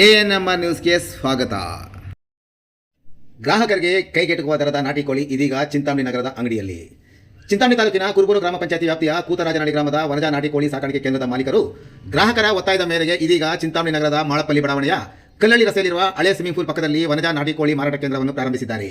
ANMR ನ್ಯೂಸ್ಗೆ ಸ್ವಾಗತ. ಗ್ರಾಹಕರಿಗೆ ಕೈಗೆಟುಕುವ ದರದ ನಾಟಿ ಕೋಳಿ ಇದೀಗ ಚಿಂತಾಮಣಿ ನಗರದ ಅಂಗಡಿಯಲ್ಲಿ. ಚಿಂತಾಮಣಿ ತಾಲೂಕಿನ ಕುರುಬೂರು ಗ್ರಾಮ ಪಂಚಾಯತಿ ವ್ಯಾಪ್ತಿಯ ಕೂತರಾಜನಾಡಿ ಗ್ರಾಮದ ವನಜಾ ನಾಟಿ ಕೋಳಿ ಸಾಕಾಣಿಕೆ ಕೇಂದ್ರದ ಮಾಲೀಕರು ಗ್ರಾಹಕರ ಒತ್ತಾಯದ ಮೇರೆಗೆ ಇದೀಗ ಚಿಂತಾಮಣಿ ನಗರದ ಮಾಳಪಲ್ಲಿ ಬಡಾವಣೆಯ ಕಲ್ಲಳ್ಳಿ ರಸ್ತೆಯಲ್ಲಿರುವ ಹಳೆ ಸ್ವಿಮ್ಮಿಂಗ್ ಪೂಲ್ ಪಕ್ಕದಲ್ಲಿ ವನಜಾ ನಾಟಿ ಕೋಳಿ ಮಾರಾಟ ಕೇಂದ್ರವನ್ನು ಪ್ರಾರಂಭಿಸಿದ್ದಾರೆ.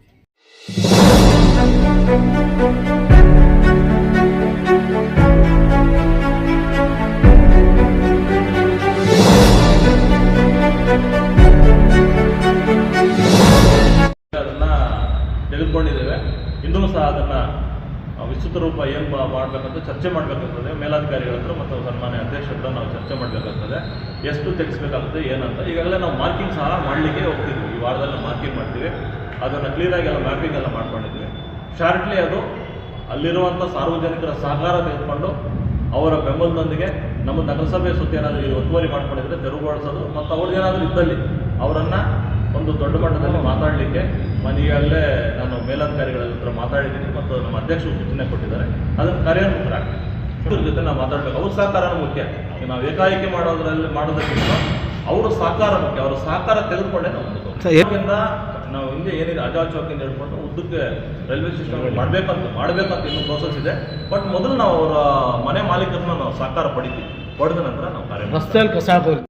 ತೆಗೆದುಕೊಂಡಿದ್ದೇವೆ. ಇಂದೂ ಸಹ ಅದನ್ನ ವಿಸ್ತೃತ ರೂಪ ಏನು ಮಾಡಬೇಕಂತ ಚರ್ಚೆ ಮಾಡಬೇಕಾಗ್ತದೆ. ಮೇಲಾಧಿಕಾರಿಗಳ ಹತ್ರ ಮತ್ತು ಸನ್ಮಾನ್ಯ ಅಧ್ಯಕ್ಷರ ನಾವು ಚರ್ಚೆ ಮಾಡಬೇಕಾಗ್ತದೆ. ಎಷ್ಟು ತೆಗೆಸ್ಬೇಕಾಗುತ್ತೆ, ಏನಂತ. ಈಗಾಗಲೇ ನಾವು ಮಾರ್ಕಿಂಗ್ ಸಹ ಮಾಡ್ಲಿಕ್ಕೆ ಹೋಗ್ತಿದ್ವಿ. ಈ ವಾರದಲ್ಲಿ ಮಾರ್ಕಿಂಗ್ ಮಾಡ್ತೀವಿ. ಅದನ್ನು ಕ್ಲೀನಾಗಿ ಎಲ್ಲ ಮ್ಯಾಪಿಂಗ್ ಎಲ್ಲ ಮಾಡ್ಕೊಂಡಿದ್ವಿ. ಶಾರ್ಟ್ಲಿ ಅದು ಅಲ್ಲಿರುವಂಥ ಸಾರ್ವಜನಿಕರ ಸಹಕಾರ ತೆಗೆದುಕೊಂಡು ಅವರ ಬೆಂಬಲದೊಂದಿಗೆ ನಮ್ಮ ನಗರಸಭೆ ಸುತ್ತ ಏನಾದರೂ ಈ ಒತ್ತುವರಿ ಮಾಡ್ಕೊಂಡಿದ್ರೆ ತೆರವುಗೊಳಿಸೋದು ಮತ್ತು ಅವ್ರದ್ದು ಏನಾದರೂ ಇದ್ದಲ್ಲಿ ಅವರನ್ನು ಒಂದು ದೊಡ್ಡ ಮಟ್ಟದಲ್ಲಿ ಮಾತಾಡಲಿಕ್ಕೆ ಮನೆಯಲ್ಲೇ ನಾನು ಮೇಲಧಿಕಾರಿಗಳ ಹತ್ರ ಮಾತಾಡಿದ್ದೀನಿ ಮತ್ತು ನಮ್ಮ ಅಧ್ಯಕ್ಷರು ಸೂಚನೆ ಕೊಟ್ಟಿದ್ದಾರೆ. ಅದನ್ನು ಕಾರ್ಯೋನ್ಮುಖರ ಇವ್ರ ಜೊತೆ ನಾವು ಮಾತಾಡಬೇಕು. ಅವ್ರ ಸಹಕಾರ ಮುಖ್ಯ. ನಾವು ಏಕಾಏಕಿ ಮಾಡೋದ್ರಲ್ಲಿ ಮಾಡೋದಕ್ಕಿಂತ ಅವರ ಸಹಕಾರ ಮುಖ್ಯ. ಅವರ ಸಹಕಾರ ತೆಗೆದುಕೊಂಡೇ ನಾವು ನಾವು ಹಿಂದೆ ಏನಿದೆ ಅಜಾ ಚೌಕಿಂದ ಹೇಳ್ಕೊಂಡು ಉದ್ದಕ್ಕೆ ರೈಲ್ವೆ ಸ್ಟೇಷನ್ ಮಾಡಬೇಕಂತ ಮಾಡಬೇಕಂತ ಇನ್ನೂ ಪ್ರೋಸೆಸ್ ಇದೆ. ಬಟ್ ಮೊದಲು ನಾವು ಅವರ ಮನೆ ಮಾಲೀಕರನ್ನ ನಾವು ಸಹಕಾರ ಪಡಿತೀವಿ. ಪಡೆದ ನಂತರ ನಾವು ಕಾರ್ಯ. ರಸ್ತೆಯಲ್ಲಿ